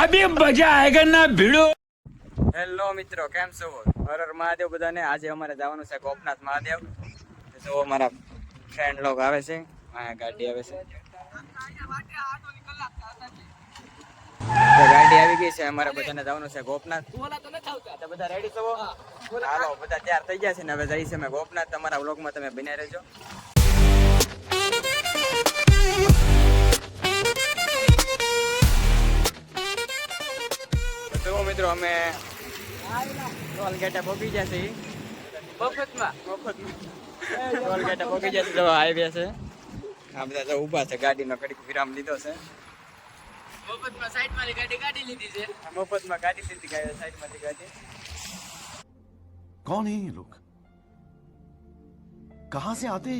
અભી મજા આયગા ના ભીડો. હેલો મિત્રો કેમ છો? હરર મહાદેવ બધાને. આજે અમારે જવાનું છે ગોપનાથ મહાદેવ. તો મારા ફ્રેન્ડ લોક આવે છે આ ગાડી આવે છે. ગાડી આવી ગઈ છે અમારે બધાને જવાનું છે ગોપનાથ. બધા રેડી છો? હાલો બધા તૈયાર થઈ ગયા છે ને હવે જઈશ અમે ગોપનાથ. તમારા વ્લોગમાં તમે બની રહેજો. મિત્રો અમે ટોલ ગેટે પહોંચી જશે મફતમાં? મફતમાં. ટોલ ગેટે પહોંચી જશે તો હાઈવે છે. આ બધા તો ઊભા છે ગાડીનો કડીક વિરામ લીધો છે. મફતમાં સાઈડમાં ગાડી ગાડી લીધી છે. મફતમાં ગાડી લીધી ગાડી સાઈડમાંથી ગાડી. કોણ હે એ સે આતે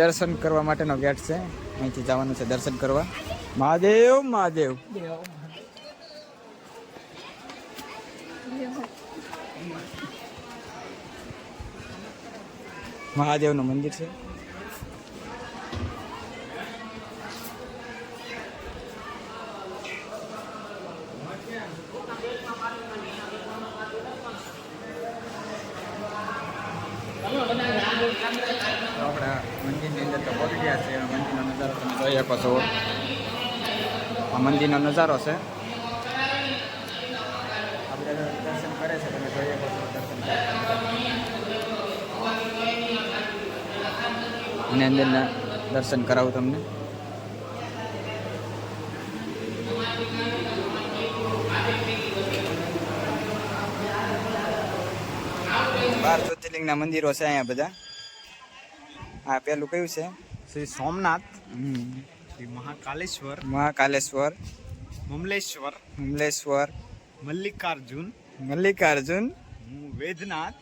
દર્શન કરવા માટેનો ગેટ છે. અહીંથી જવાનું છે દર્શન કરવા. મહાદેવ મહાદેવ. મહાદેવનું મંદિર છે તો આપણે મંદિરની અંદર મંદિરનો નજારો તમે જોઈ શકો છો. આ મંદિરનો નજારો છે. આપણે દર્શન કરે છે, તમે જોઈ શકો છો, દર્શન અને અંદરના દર્શન કરાવું તમને. બાર જ્યોતિર્લિંગના મંદિરો છે અહીંયા બધા. આ પેલું કયું છે? શ્રી સોમનાથ શ્રી મહાકાલેશ્વર મહાકાલેશ્વર મમલેશ્વર મમલેશ્વર મલ્લિકાર્જુન મલ્લિકાર્જુન વેદનાથ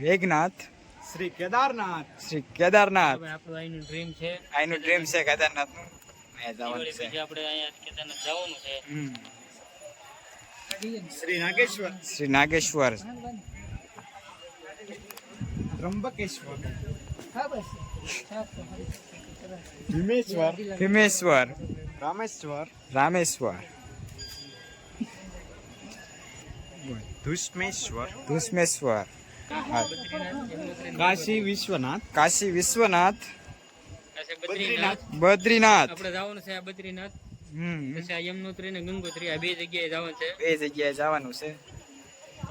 વેગનાથ શ્રી કેદારનાથ. શ્રી કેદારનાથ. આપણું અહીંનું ડ્રીમ છે. અહીંનું ડ્રીમ છે કેદારનાથનું. જવાનું છે. આપણે અહીંયા કેદારનાથ જવાનું છે. શ્રી નાગેશ્વર. શ્રી નાગેશ્વર. ત્રંબકેશ્વર ભીમેશ્વર. ભીમેશ્વર. રામેશ્વર. રામેશ્વર. ધુષ્મેશ્વર. ધુષ્મેશ્વર. કાશી વિશ્વનાથ. કાશી વિશ્વનાથ. બદ્રીનાથ. બદ્રીનાથ. આપણે જવાનું છે આ બદ્રીનાથ. હમ. પછી આ યમનોત્રી ને ગંગોત્રી આ બે જગ્યાએ જવાનું છે. બે જગ્યાએ જવાનું છે.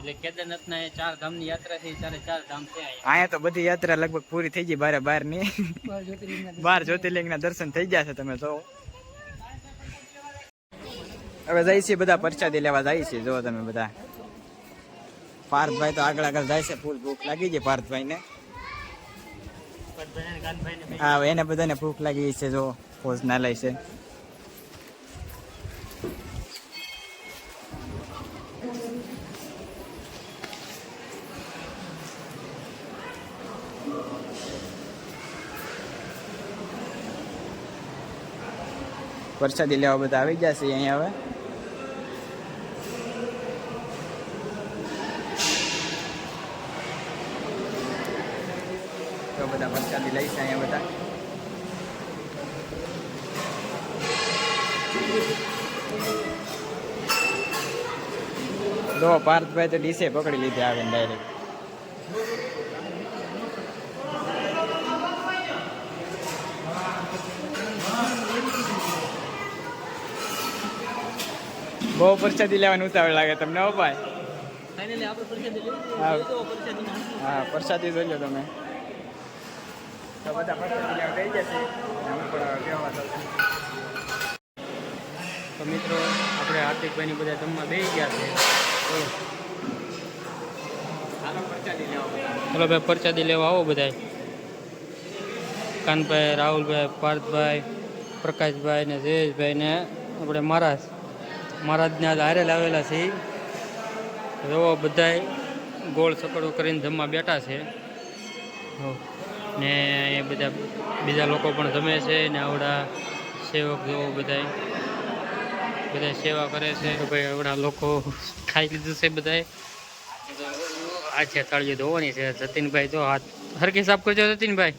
એટલે કેદારનાથના એ ચાર ધામની યાત્રા થઈ ત્યારે ચાર ધામ છે અહીંયા. તો બધી યાત્રા લગભગ પૂરી થઈ ગઈ બારે બારની. બાર જ્યોતિર્લિંગના દર્શન થઈ ગયા છે તમે તો. હવે જાય છે બધા પ્રસાદી લેવા જાય છે જો તમે બધા. પાર્થભાઈ તો આગળ આગળ જાય છે ફૂલ ભૂખ લાગી છે પાર્થભાઈ ને હા એને બધાને ભૂખ લાગી છે જો ભોજનાલય છે. પ્રસાદી લેવા બધા આવી જશે અહીંયા હવે. તો બધા વરસાદી લઈ અહીંયા બધા. જો પાર્થભાઈ તો ડીસે પકડી લીધી આવે ડાયરેક્ટ બહુ પ્રસાદી લેવાનું ઉતાવળ લાગે તમને હો ભાઈ? હા. પ્રસાદી જોઈ લો તમે. તો બધા પ્રસાદી લેવા થઈ જશે અમે પણ કહેવા તો મિત્રો આપણે હાર્દિકભાઈની બધા જમવા બે ગયા છે. ચલો ભાઈ પ્રસાદી લેવા આવો બધા કાનભાઈ રાહુલભાઈ પાર્થભાઈ પ્રકાશભાઈ ને જયેશભાઈ ને આપણે મહારાજ મહારાજને આજ હારે લાવેલા છે. જોવો બધાય ગોળ સકડો કરીને જમવા બેઠા છે. ને એ બધા બીજા લોકો પણ જમે છે ને આવડા સેવક જોવો બધાય. બધા સેવા કરે છે. ભાઈ આવડા લોકો ખાઈ લીધું છે બધાય. આ છે તળિયું ધોવાની છે. જતીનભાઈ જો હાથ હરકી સાફ કરજો જતીનભાઈ.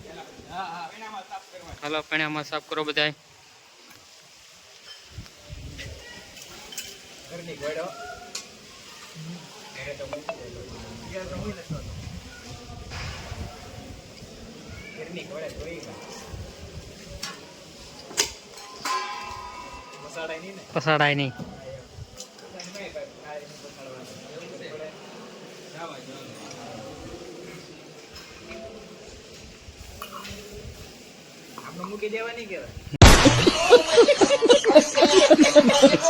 હાલો પેણામાં સાફ કરો બધાય ઘરની ગોળો ઘરે તો મૂકી દેલો. ઘેર તો મૂકી દેલો. ઘરની ગોળે ધોઈ ગયા. મસાલાય નહીં ને? પસાડાય નહીં. આપણે મૂકી દેવાની કહેવાય.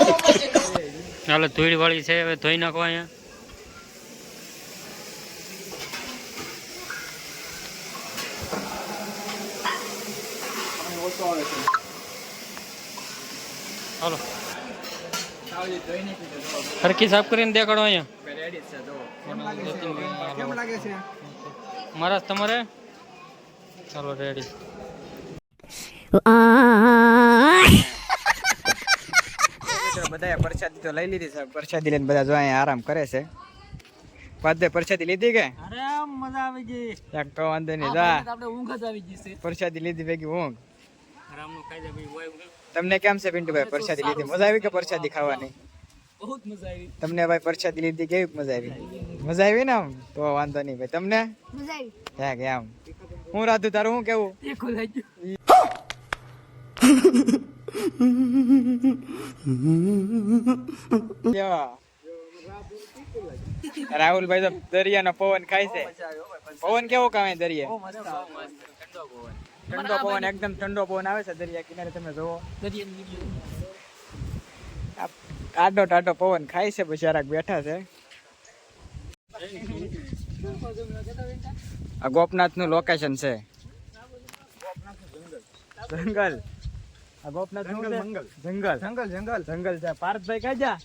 હાલો ધૂળ વાળી છે, હવે ધોઈ નાખો અહીંયા. હાલો. હરકી સાફ કરીને દેખાડો અહીંયા. મહારાજ તમારે? ચાલો રેડી મિત્રો બધાએ પ્રસાદી તો લઈ લીધી છે. પ્રસાદી લઈને બધા જો અહીંયા આરામ કરે છે. પાદે પ્રસાદી લીધી કે? અરે મજા આવી ગઈ. એક તો વાંધો નહીં જા. આપણે ઊંઘ જ આવી ગઈ છે. પ્રસાદી લીધી ભેગી ઊંઘ. રામનું જાય ભાઈ હોય તમને કેમ છે પિન્ટુભાઈ પ્રસાદી લીધી? મજા આવી કે પ્રસાદી ખાવાની? બહુ જ મજા આવી. તમને ભાઈ પ્રસાદી લીધી કેવી મજા આવી? મજા આવી ને આમ? તો વાંધો નહીં ભાઈ તમને? હે કે આમ? હું રાધું તારું હું કેવું? દેખો લઈ ગયો કેવા? રાહુલભાઈ તો દરિયાનો પવન ખાય છે. પવન કેવો કામે દરિયા? ઠંડો પવન. એકદમ ઠંડો પવન આવે છે દરિયા કિનારે તમે જોવો ટાટો ટાટો પવન ખાય છે બિચારા બેઠા છે. આ ગોપનાથનું લોકેશન છે જંગલ? આ ગોપનાથ જંગલ, જંગલ. જંગલ જંગલ. જંગલ છે. પાર્થભાઈ કઈ જા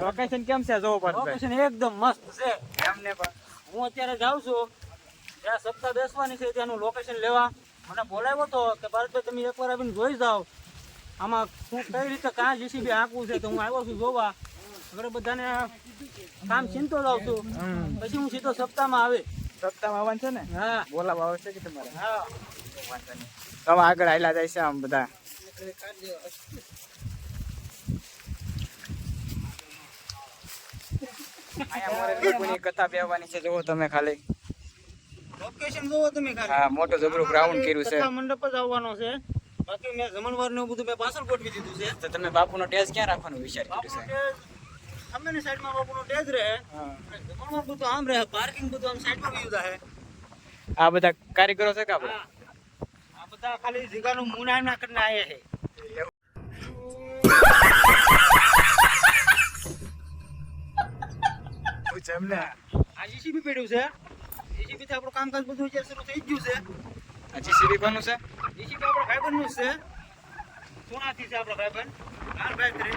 લોકેશન કેમ છે જોવો લોકેશન એકદમ મસ્ત છે. એમને પણ. હું અત્યારે જાઉં છું. જ્યાં સપ્તાહ બેસવાની છે ત્યાંનું લોકેશન લેવા. મને બોલાવ્યો હતો કે ભારતભાઈ તમે એકવાર આવીને જોઈ જાઓ. આમાં શું કઈ રીતે કાં જીસીબી આંકવું છે? તો હું આવ્યો છું જોવા. અગર બધાને કામ ચિંતો લાવ છું. પછી હું સીધો સપ્તાહમાં આવે. સપ્તાહમાં આવવાનું છે ને? હા. બોલાવા આવશે કે તમારે? હા. વાંધો નહીં. તો હવે આગળ હાલ્યા જાય છે આમ બધા. અહીંયા મોરે લોકોની કથા બેહવાની છે જોવો તમે ખાલી. લોકેશન જોવો તમે ખાલી. હા મોટું જબરું ગ્રાઉન્ડ કર્યું છે. કથા મંડપ જ આવવાનો છે. બાકી મેં જમણવાર ને એવું બધું મેં પાછળ ગોઠવી દીધું છે. તો તમે બાપુનો ટેસ્ટ ક્યાં રાખવાનું વિચાર કર્યું બાપુનો છે ટેજ સામેની સાઈડમાં બાપુનો ટેજ રહે. હા. જમણવાર બધું આમ રહે પાર્કિંગ બધું આમ સાઈડમાં વયું જાહે આ બધા કારીગરો છે કે આપણે? ખાલી જીગાનું મુનાયમ ના કરીને આવ્યા છે. આ જીસીબી પેડ્યું છે. જીસીબી થી આપણું કામકાજ બધું અત્યારે શરૂ થઈ ગયું છે. આ જીસીબી કોનું છે? જીસીબી આપણો ભાઈબંધનું છે. સોનાથી છે આપણો ભાઈબંધ હાલ ભાઈ કરી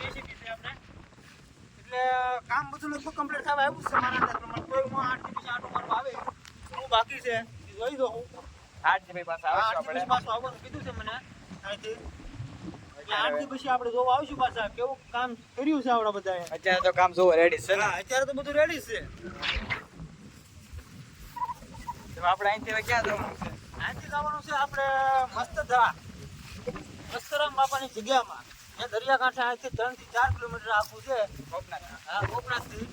જીસીબી છે આપણે. એટલે કામ બધું લગભગ કમ્પ્લીટ થવા આવ્યું છે. મારા અંદાજ પ્રમાણે કોઈ હું આઠ દિવસ આટો મારવા આવે. હું બાકી છે. એ જોઈ દઉં હું આઠ જીબી પાસે આ આવશું આઠ દિવસ આપણે. પાછું આવવાનું કીધું છે મને. અહીંથી. એટલે પછી આપણે જોવા આવીશું પાછા. કેવું કામ કર્યું છે આપણા બધાએ? અત્યારે તો કામ જોવો રેડી છે ને. અત્યારે તો બધું રેડી છે. આપણે અહીંથી ક્યાં જવાનું છે? અહીંથી જવાનું છે આપણે મસ્તધરા મસ્તરામ બાપાની જગ્યામાં. એ દરિયાકાંઠે અહીંથી ત્રણથી ચાર કિલોમીટર આખું છે. ગોપનાથ આ ગોપનાથથી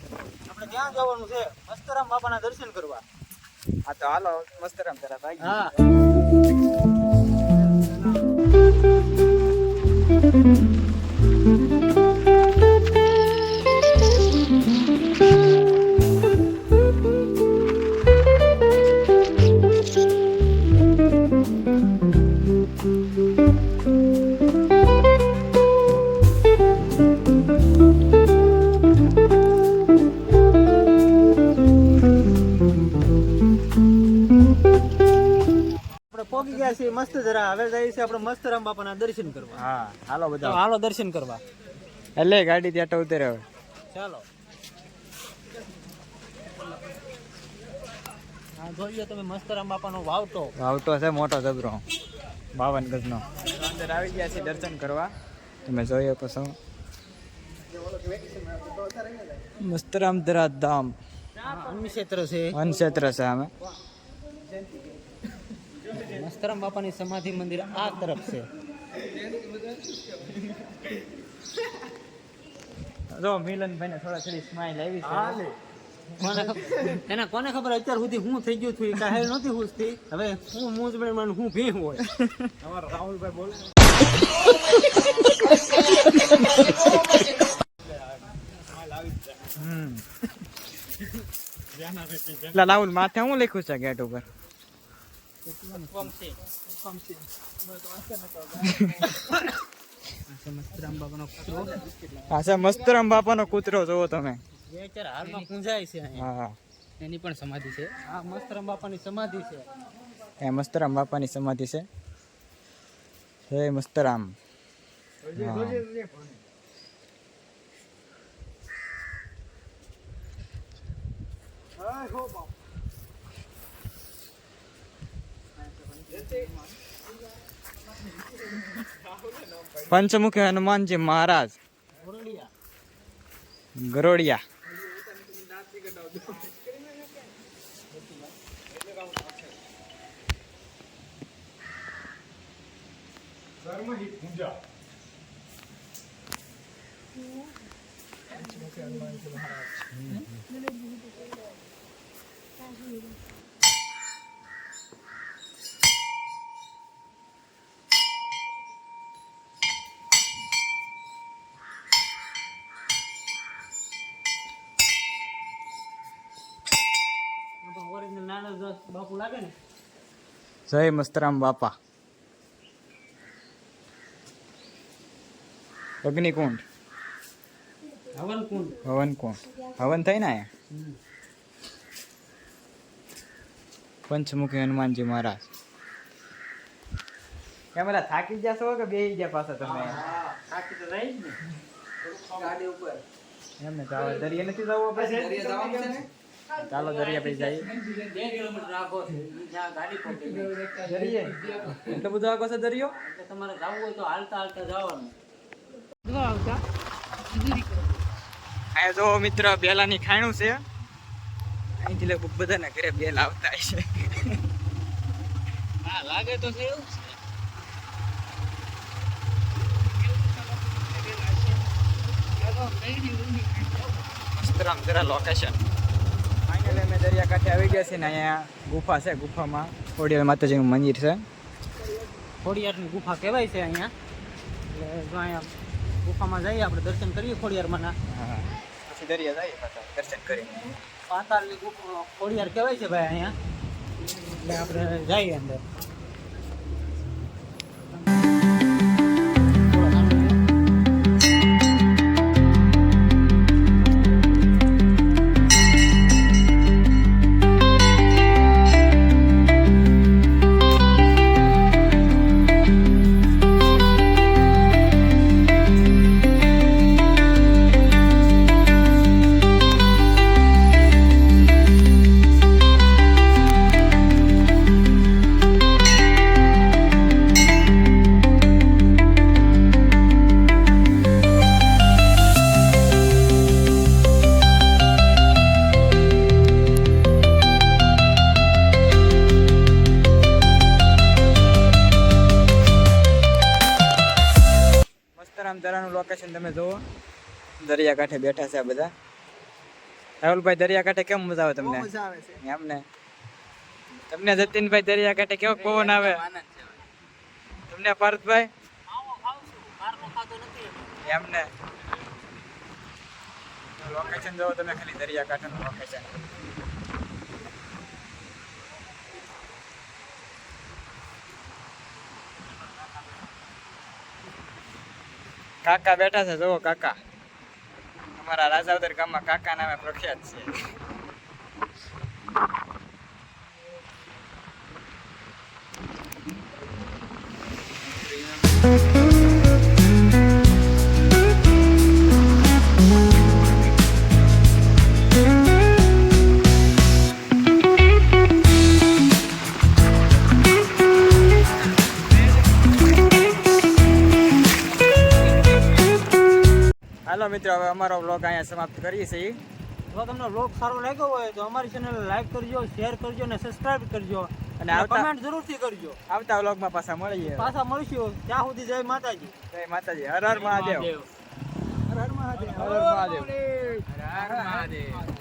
આપણે ત્યાં જવાનું છે. મસ્તરામ બાપાના દર્શન કરવા. હા તો હાલો મસ્ત રામ જરા ભાઈ. હવે જઈએ છીએ આપણે મસ્ત રામ બાપાના દર્શન કરવા. હા હાલો તો બધા હાલો દર્શન કરવા. એટલે ગાડી ત્યાં તો ઉતરે હવે. ચાલો. હા જોઈ લો તમે મસ્ત રામ બાપાનો વાવટો આવતો છે મોટો જબરો. બાવન ગજનો. અંદર આવી ગયા છે દર્શન કરવા. તમે જોઈ શકો છો મસ્તરામ દરા ધામ અન્નક્ષેત્ર છે. વન ક્ષેત્ર છે અમે મસ્તરામ બાપાની સમાધિ મંદિર આ તરફ છે. જો મિલનભાઈને થોડા થોડી સ્માઈલ આવી છે. એને કોને ખબર અત્યાર સુધી હું થઈ ગયું છું કાંઈ નહોતી હુસતી હવે હું મૂંઝવણમાં હું ભી હોય. તમારો રાહુલભાઈ બોલે રાહુલ માથે હું લખ્યું છે ગેટ ઉપર? કૂતરો મસ્તરામ બાપાનો કૂતરો જોવો તમે. હાલમાં પૂંજાય છે હા. એની પણ સમાધિ છે. આ મસ્તરામ બાપાની સમાધિ છે. એ મસ્તરામ બાપાની સમાધિ છે. જય મસ્તરામ હા. પંચમુખી હનુમાનજી મહારાજ. ગરોડિયા. હનુમાનજી નાનો બાપુ લાગે ને જય મસ્તરામ બાપા. અગ્નિકુંડ. હવન કુંડ હવન કુંડ હવન થાય ને અહીંયા પંચમુખી હનુમાનજી મહારાજ. કેમ બધા થાકી જશો કે બેહી ગયા પાછા તમે? થાકી તો રહી જ ને. ગાડી ઉપર એમને તો હવે દરિયે નથી જવું આપણે? ચાલો દરિયા પછી જઈએ બે કિલોમીટર દરિયા છે. જ્યાં ગાડી પકડી દરિયે? એટલો બધો આગો છે દરિયો? એટલે તમારે જવું હોય તો હાલતા હાલતા જવાનું. આવતા. જો મિત્ર બેલાની ખાણું છે. અહીંથી લગભગ બધાના ઘરે બેલ આવતા છે હા લાગે તો છે એવું મસ્તરામ જરા લોકેશન દરિયાકાંઠે આવી ગયા છે ને અહીંયા ગુફા છે ગુફામાં. ખોડિયાર માતાજીનું મંદિર છે. ખોડિયારની ગુફા કહેવાય છે અહીંયા. એટલે જો અહીંયા ગુફામાં જઈએ આપણે દર્શન કરીએ ખોડિયારમાં પછી દરિયા જઈએ પાછા દર્શન કરીને. પાતાળની ગુફા ખોડિયાર કહેવાય છે ભાઈ અહીંયા. એટલે આપણે જઈએ અંદર. લોકેશન તમે જુઓ દરિયાકાંઠે બેઠા છે આ બધા. રાહુલભાઈ દરિયાકાંઠે કેમ મજા આવે તમને? એમ ને? તમને જતીનભાઈ દરિયાકાંઠે કેવો પવન આવે? તમને પાર્થભાઈ? એમને લોકેશન જોવો તમે ખાલી દરિયાકાંઠાનું લોકેશન કાકા બેઠા છે જુઓ કાકા. અમારા રાજાવદર ગામમાં કાકા નામે પ્રખ્યાત છે. મિત્રો હવે અમારો વ્લોગ અહીંયા સમાપ્ત કરીએ છીએ. જો તમને વ્લોગ સારો લાગ્યો હોય તો અમારી ચેનલ લાઈક કરજો શેર કરજો અને સબસ્ક્રાઇબ કરજો. અને આવતા- કમેન્ટ જરૂરથી કરજો. આવતા વ્લોગમાં પાછા મળીએ. પાછા મળશું. ત્યાં સુધી જય માતાજી. જય માતાજી. હર હર મહાદેવ. હર હર મહાદેવ. હર હર મહાદેવ. હર મહાદેવ.